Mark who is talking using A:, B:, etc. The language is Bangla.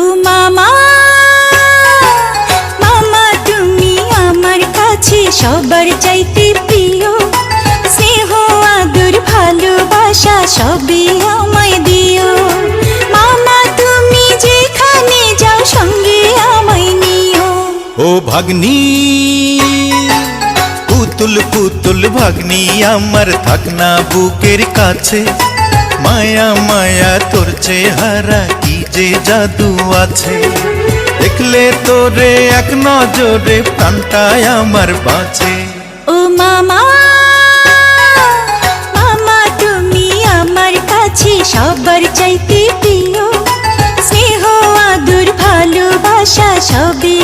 A: ও মামা মামা, তুমি আমার কাছে সবার চাইতে প্রিয়। স্নেহ, আদর, ভালোবাসা সবই আমায় দিও। মামা, তুমি যেখানে যাও সঙ্গে আমায় নিও।
B: ও ভাগ্নি, পুতুল পুতুল ভাগ্নি, আমার থাকনা বুকের কাছে। মায়া মায়া, তোর চেহারা কি যে জাদু আছে? দেখলে তোরে এক নজরে প্রাণটা আমার বাঁচে।
A: ও মামা মামা, তুমি আমার কাছে সবার চাইতে প্রিয়। স্নেহ, আদর, ভালোবাসা সবই